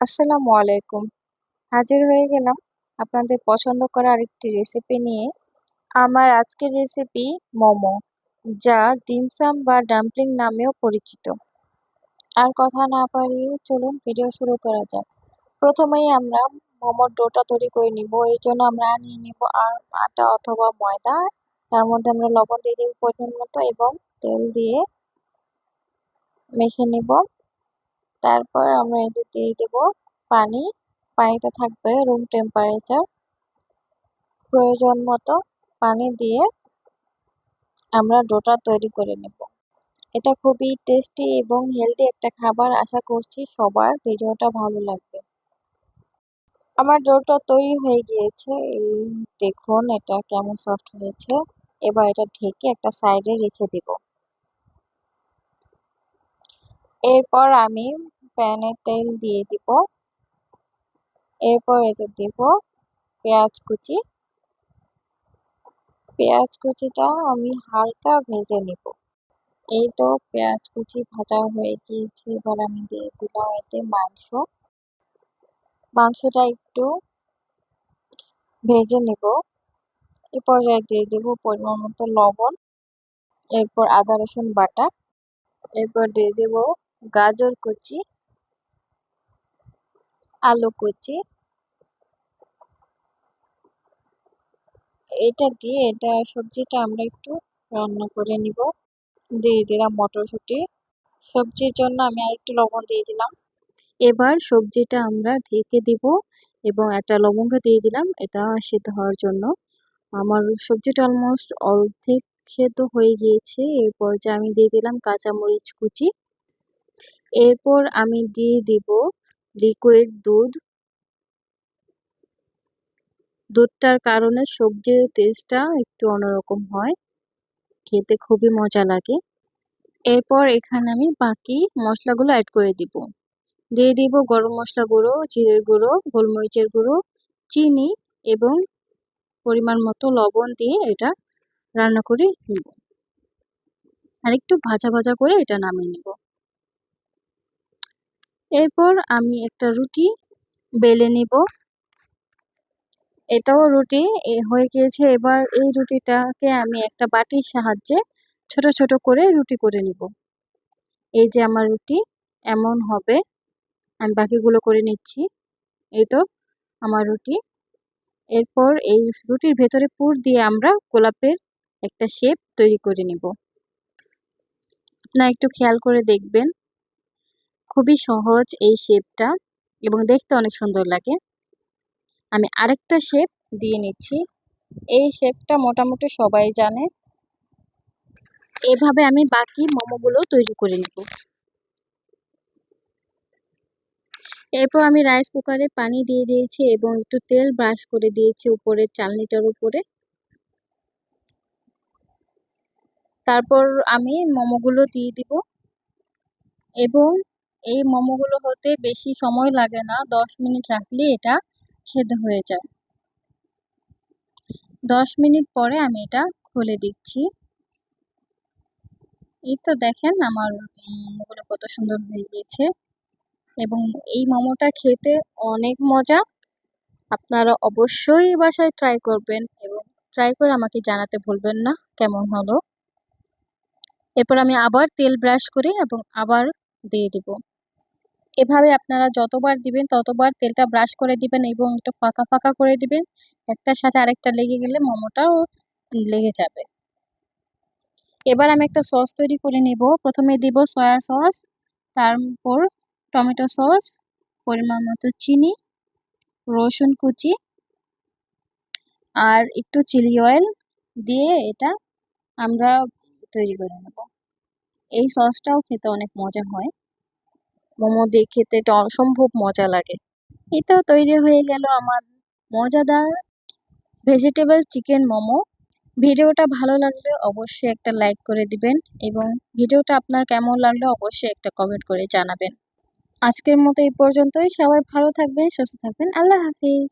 আসসালামু আলাইকুম। হাজির হয়ে গেলাম আপনাদের পছন্দ করা আরেকটি রেসিপি নিয়ে। আমার আজকের রেসিপি মোমো, যা ডিমসাম বা ডাম্পলিং নামেও পরিচিত। আর কথা না পারিয়ে চলুন ভিডিও শুরু করা যাক। প্রথমেই আমরা মোমোর ডোটা তৈরি করে নিব। এর জন্য আমরা নিয়ে নিব আর আটা অথবা ময়দা। তার মধ্যে আমরা লবণ দিয়ে দেবো পরিমাণ মতো এবং তেল দিয়ে মেখে নিব। তারপর আমরা এতে দিয়ে দেব পানি। পানিটা থাকবে রুম টেম্পারেচার প্রয়োজন মতো পানি দিয়ে আমরা ডোটা তৈরি করে নেব। এটা খুবই টেস্টি এবং হেলদি একটা খাবার। আশা করছি সবার ভিডিওটা ভালো লাগবে। আমার ডোটা তৈরি হয়ে গিয়েছে। এই দেখুন এটা কেমন সফট হয়েছে। এবার এটা ঢেকে একটা সাইডে রেখে দিব। এরপর আমি প্যানে তেল দিয়ে দিব। এরপর এতে দিব পেঁয়াজ কুচি। পেঁয়াজ কুচিটা আমি হালকা ভেজে নিব। এই তো পেঁয়াজ কুচি ভাজা হয়ে গিয়েছে। এবার আমি দিয়ে দিলাম এতে মাংস। মাংসটা একটু ভেজে নিব। এ পর্যায়ে দিয়ে দেব পরিমাণ মতো লবণ, এরপর আদা রসুন বাটা, এরপর দিয়ে দেব গাজর কুচি, আলু কুচি। এটা দিয়ে এটা সবজিটা আমরা একটু রান্না করে নিব। দিয়ে দিলাম মটরশুঁটি। সবজির জন্য আমি আরেকটু লবণ দিয়ে দিলাম। এবার সবজিটা আমরা ঢেকে দিব এবং একটা লবঙ্গ দিয়ে দিলাম। এটা সিদ্ধ হওয়ার জন্য। আমার সবজিটা অলমোস্ট অর্ধেক সেদ্ধ হয়ে গিয়েছে। এরপর যে আমি দিয়ে দিলাম কাঁচামরিচ কুচি। এরপর আমি দিয়ে দিব লিকুইড দুধ। দুধটার কারণে সবজির টেস্টটা একটু অন্যরকম হয়। খেতে খুবই মজা লাগে। এরপর এখানে আমি বাকি মশলাগুলো অ্যাড করে দিব। দিয়ে দিব গরম মশলা গুঁড়ো, জিরের গুঁড়ো, গোলমরিচের গুঁড়ো, চিনি এবং পরিমাণ মতো লবণ দিয়ে এটা রান্না করে নিব। আর একটু ভাজা ভাজা করে এটা নামিয়ে নিব। এরপর আমি একটা রুটি বেলে নিব। এটাও রুটি হয়ে গিয়েছে এবার এই রুটিটাকে আমি একটা বাটির সাহায্যে ছোট ছোট করে রুটি করে নিব। এই যে আমার রুটি, এমন হবে। আমি বাকিগুলো করে নিচ্ছি। এই তো আমার রুটি। এরপর এই রুটির ভেতরে পুর দিয়ে আমরা গোলাপের একটা শেপ তৈরি করে নিব। আপনারা একটু খেয়াল করে দেখবেন। খুবই সহজ এই শেপটা এবং দেখতে অনেক সুন্দর লাগে। আমি আরেকটা শেপ দিয়ে নিচ্ছি। এই শেপটা মোটামুটি সবাই জানে। এভাবে আমি বাকি মোমোগুলো তৈরি করে নেব। এরপর আমি রাইস কুকারে পানি দিয়ে দিয়েছি এবং একটু তেল ব্রাশ করে দিয়েছি উপরে চালনিটার উপরে। তারপর আমি মোমোগুলো দিয়ে দিব এবং এই মোমোগুলো হতে বেশি সময় লাগে না, দশ মিনিট রাখলে এটা সেদ্ধ হয়ে যায়। দশ মিনিট পরে আমি এটা খুলে দিচ্ছি। এই তো দেখেন আমার মোমোগুলো কত সুন্দর হয়ে গিয়েছে। এবং এই মোমোটা খেতে অনেক মজা। আপনারা অবশ্যই বাসায় ট্রাই করবেন এবং ট্রাই করে আমাকে জানাতে ভুলবেন না কেমন হলো। এরপর আমি আবার তেল ব্রাশ করি এবং আবার দিয়ে দিব। এভাবে আপনারা যতবার দিবেন, ততবার তেলটা ব্রাশ করে দিবেন এবং একটু ফাঁকা ফাঁকা করে দিবেন। একটার সাথে আরেকটা লেগে গেলে মোমোটাও লেগে যাবে। এবার আমি একটা সস তৈরি করে নেব। প্রথমে দিব সয়া সস তারপর টমেটো সস পরিমাণ মতো চিনি, রসুন কুচি আর একটু চিলি অয়েল দিয়ে এটা আমরা তৈরি করে নেব। এই সসটাও খেতে অনেক মজা হয়। মোমো দিয়ে খেতে এটা অসম্ভব মজা লাগে। এটাও তৈরি হয়ে গেল আমার মজাদার ভেজিটেবল চিকেন মোমো। ভিডিওটা ভালো লাগলে অবশ্যই একটা লাইক করে দিবেন এবং ভিডিওটা আপনার কেমন লাগল অবশ্যই একটা কমেন্ট করে জানাবেন। আজকের মতো এই পর্যন্তই। সবাই ভালো থাকবেন, সুস্থ থাকবেন। আল্লাহ হাফিজ।